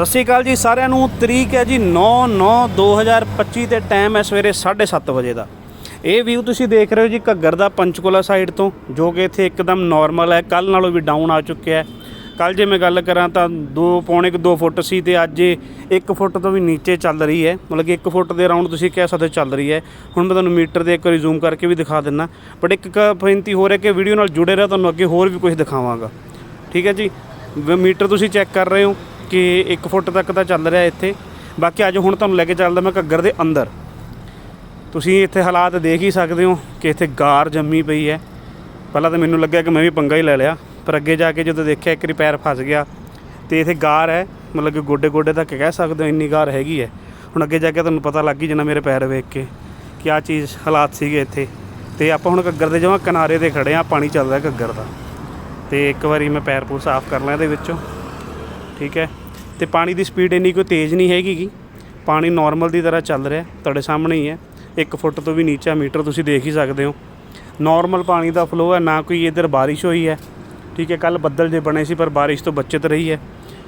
ਸਤਿ ਸ਼੍ਰੀ ਅਕਾਲ ਜੀ ਸਾਰਿਆਂ ਨੂੰ। ਤਰੀਕ ਹੈ ਜੀ 9/9/2025 ਤੇ ਟਾਈਮ ਹੈ ਸਵੇਰੇ 7:30 ਵਜੇ ਦਾ। ਇਹ ਵਿਊ ਤੁਸੀਂ ਦੇਖ ਰਹੇ ਹੋ ਜੀ ਘੱਗਰ ਦਾ ਪੰਚਕੁਲਾ ਸਾਈਡ ਤੋਂ, ਜੋ ਕਿ ਇੱਥੇ ਇੱਕਦਮ ਨਾਰਮਲ ਹੈ। ਕੱਲ ਨਾਲੋਂ ਵੀ ਡਾਊਨ ਆ ਚੁੱਕਿਆ ਹੈ। ਕੱਲ ਜੇ ਮੈਂ ਗੱਲ ਕਰਾਂ ਤਾਂ 2 ਪੌਣੇ ਕੁ 2 ਫੁੱਟ ਸੀ ਤੇ ਅੱਜ ਇਹ 1 ਫੁੱਟ ਤੋਂ ਵੀ ਨੀਚੇ ਚੱਲ ਰਹੀ ਹੈ। ਮਤਲਬ ਕਿ 1 ਫੁੱਟ ਦੇ ਅਰਾਊਂਡ ਤੁਸੀਂ ਕਹਿ ਸਕਦੇ ਚੱਲ ਰਹੀ ਹੈ। ਹੁਣ ਮੈਂ ਤੁਹਾਨੂੰ ਮੀਟਰ ਦੇ ਇੱਕ ਵਾਰੀ ਜ਼ੂਮ ਕਰਕੇ ਵੀ ਦਿਖਾ ਦਿੰਨਾ ਬਟ ਇੱਕ ਕ- ਬੇਨਤੀ ਹੋ ਰਿਹਾ ਕਿ ਵੀਡੀਓ ਨਾਲ ਜੁੜੇ ਰਹੋ, ਤੁਹਾਨੂੰ ਅੱਗੇ ਹੋਰ ਵੀ ਕੁਝ ਦਿਖਾਵਾਂਗਾ। ਠੀਕ ਹੈ ਜੀ? ਮੀਟਰ ਤੁਸੀਂ ਚੈੱਕ ਕਰ ਰਹੇ ਹੋ। ਕਿ 1 ਫੁੱਟ ਤੱਕ ਤਾਂ ਚੱਲ ਰਿਹਾ ਇੱਥੇ। ਬਾਕੀ ਅੱਜ ਹੁਣ ਤੁਹਾਨੂੰ ਲੈ ਕੇ ਚੱਲਦਾ ਮੈਂ ਘੱਗਰ ਦੇ ਅੰਦਰ। ਤੁਸੀਂ ਇੱਥੇ ਹਾਲਾਤ ਦੇਖ ਹੀ ਸਕਦੇ ਹੋ ਕਿ ਇੱਥੇ ਗਾਰ ਜੰਮੀ ਪਈ ਹੈ। ਪਹਿਲਾਂ ਤਾਂ ਮੈਨੂੰ ਲੱਗਿਆ ਕਿ ਮੈਂ ਵੀ ਪੰਗਾ ਹੀ ਲੈ ਲਿਆ, ਪਰ ਅੱਗੇ ਜਾ ਕੇ ਜਦੋਂ ਦੇਖਿਆ ਇੱਕ ਵਾਰੀ ਪੈਰ ਫਸ ਗਿਆ ਤੇ ਇੱਥੇ ਗਾਰ ਹੈ, ਮਤਲਬ ਕਿ ਗੋਡੇ ਗੋਡੇ ਤੱਕ ਕਹਿ ਸਕਦੇ ਹੋ ਇੰਨੀ ਗਾਰ ਹੈਗੀ ਹੈ। ਹੁਣ ਅੱਗੇ ਜਾ ਕੇ ਤੁਹਾਨੂੰ ਪਤਾ ਲੱਗ ਹੀ ਜਾਣਾ ਮੇਰੇ ਪੈਰ ਵੇਖ ਕੇ ਕਿ ਆ ਚੀਜ਼ ਹਾਲਾਤ ਸੀਗੇ ਇੱਥੇ। ਤੇ ਆਪਾਂ ਹੁਣ ਘੱਗਰ ਦੇ ਜਮਾਂ ਕਿਨਾਰੇ ਤੇ ਖੜੇ ਆ ਪਾਣੀ ਚੱਲਦਾ ਘੱਗਰ ਦਾ। ਤੇ ਇੱਕ ਵਾਰੀ ਮੈਂ ਪੈਰ ਪੂਰ ਸਾਫ਼ ਕਰ ਲਾਂ ਇਹਦੇ ਵਿੱਚੋਂ। ਠੀਕ ਹੈ? ਤੇ ਪਾਣੀ ਦੀ ਸਪੀਡ ਇੰਨੀ ਕੋਈ ਤੇਜ਼ ਨਹੀਂ ਹੈਗੀ ਗੀ। ਪਾਣੀ ਨਾਰਮਲ ਦੀ ਤਰ੍ਹਾਂ ਚੱਲ ਰਿਹਾ, ਤੁਹਾਡੇ ਸਾਹਮਣੇ ਹੀ ਹੈ। 1 ਫੁੱਟ ਤੋਂ ਵੀ ਨੀਚਾ ਮੀਟਰ ਤੁਸੀਂ ਦੇਖ ਹੀ ਸਕਦੇ ਹੋ। ਨਾਰਮਲ ਪਾਣੀ ਦਾ ਫਲੋ ਹੈ, ਨਾ ਕੋਈ ਇਧਰ ਬਾਰਿਸ਼ ਹੋਈ ਹੈ। ਠੀਕ ਹੈ ਕੱਲ ਬੱਦਲ ਜੇ ਬਣੇ ਸੀ, ਪਰ ਬਾਰਿਸ਼ ਤੋਂ ਬਚਤ ਰਹੀ ਹੈ।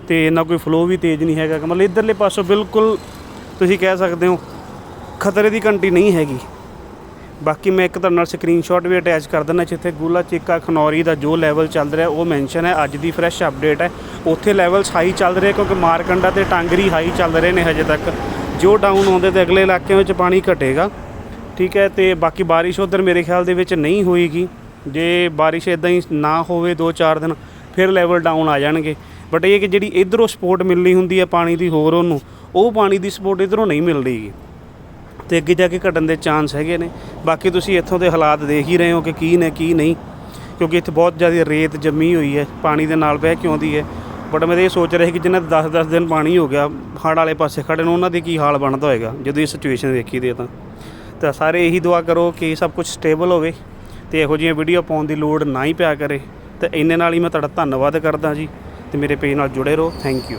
ਤੇ ਨਾ ਕੋਈ ਫਲੋ ਵੀ ਤੇਜ਼ ਨਹੀਂ ਹੈਗਾ। ਮਤਲਬ ਇਧਰਲੇ ਪਾਸੋਂ ਬਿਲਕੁਲ ਤੁਸੀਂ ਕਹਿ ਸਕਦੇ ਹੋ, ਖਤਰੇ ਦੀ ਘੰਟੀ ਨਹੀਂ ਹੈਗੀ। ਬਾਕੀ ਮੈਂ ਇੱਕ ਤੁਹਾਡੇ ਨਾਲ ਸਕਰੀਨਸ਼ਾਟ ਵੀ ਅਟੈਚ ਕਰ ਦਿੰਦਾ ਜਿੱਥੇ ਗੂਲਾ ਚੀਕਾ ਖਨੌਰੀ ਦਾ ਜੋ ਲੈਵਲ ਚੱਲ ਰਿਹਾ ਉਹ ਮੈਂਸ਼ਨ ਹੈ, ਅੱਜ ਦੀ ਫਰੈਸ਼ ਅਪਡੇਟ ਹੈ। ਉੱਥੇ ਲੈਵਲਸ ਹਾਈ ਚੱਲ ਰਹੇ ਕਿਉਂਕਿ ਮਾਰਕੰਡਾ ਤੇ ਟਾਂਗਰੀ ਹਾਈ ਚੱਲ ਰਹੇ ਨੇ ਹਜੇ ਤੱਕ। ਜੋ ਡਾਊਨ ਆਉਂਦੇ ਤੇ ਅਗਲੇ ਇਲਾਕਿਆਂ ਵਿੱਚ ਪਾਣੀ ਘਟੇਗਾ। ਠੀਕ ਹੈ, ਤੇ ਬਾਕੀ ਬਾਰਿਸ਼ ਉਧਰ ਮੇਰੇ ਖਿਆਲ ਦੇ ਵਿੱਚ ਨਹੀਂ ਹੋਏਗੀ। ਜੇ ਬਾਰਿਸ਼ ਇਦਾਂ ਹੀ ਨਾ ਹੋਵੇ 2-4 ਦਿਨ, ਫਿਰ ਲੈਵਲ ਡਾਊਨ ਆ ਜਾਣਗੇ। ਬਟ ਇਹ ਕਿ ਜਿਹੜੀ ਇਧਰੋਂ ਸਪੋਰਟ ਮਿਲਣੀ ਹੁੰਦੀ ਹੈ ਪਾਣੀ ਦੀ ਹੋਰ ਉਹਨੂੰ, ਉਹ ਪਾਣੀ ਦੀ ਸਪੋਰਟ ਇਧਰੋਂ ਨਹੀਂ ਮਿਲ ਰਹੀਗੀ ਤੇ ਅੱਗੇ ਜਾ ਕੇ ਘਟਣ ਦੇ ਚਾਂਸ ਹੈਗੇ ਨੇ। ਬਾਕੀ ਤੁਸੀਂ ਇੱਥੋਂ ਦੇ ਹਾਲਾਤ ਦੇਖ ਹੀ ਰਹੇ ਹੋ ਕਿ ਕੀ ਨੇ, ਕੀ ਨਹੀਂ। ਕਿਉਂਕਿ ਇੱਥੇ ਬਹੁਤ ਜ਼ਿਆਦਾ ਰੇਤ ਜੰਮੀ ਹੋਈ ਹੈ, ਪਾਣੀ ਦੇ ਨਾਲ ਬਹਿ ਕੇ ਆਉਂਦੀ ਹੈ। ਬਟ ਮੈਂ ਤਾਂ ਇਹ ਸੋਚ ਰਿਹਾ ਕਿ ਜਿਨ੍ਹਾਂ ਦੇ 10-10 ਦਿਨ ਪਾਣੀ ਹੋ ਗਿਆ, ਹੜ੍ਹ ਵਾਲੇ ਪਾਸੇ ਖੜੇ ਨੂੰ ਉਹਨਾਂ ਦੇ ਕੀ ਹਾਲ ਬਣਦਾ ਹੋਏਗਾ, ਜਦੋਂ ਇਹ ਸਿਚੁਏਸ਼ਨ ਵੇਖੀ ਦੇ ਤਾਂ। ਤਾਂ ਸਾਰੇ ਇਹੀ ਦੁਆ ਕਰੋ ਕਿ ਸਭ ਕੁਝ ਸਟੇਬਲ ਹੋਵੇ ਤੇ ਇਹੋ ਜਿਹੀਆਂ ਵੀਡੀਓ ਪਾਉਣ ਦੀ ਲੋੜ ਨਾ ਹੀ ਪਿਆ ਕਰੇ। ਤੇ ਇੰਨੇ ਨਾਲ ਹੀ ਮੈਂ ਤੁਹਾਡਾ ਧੰਨਵਾਦ ਕਰਦਾ ਜੀ। ਤੇ ਮੇਰੇ ਪੇਜ ਨਾਲ ਜੁੜੇ ਰਹੋ। Thank you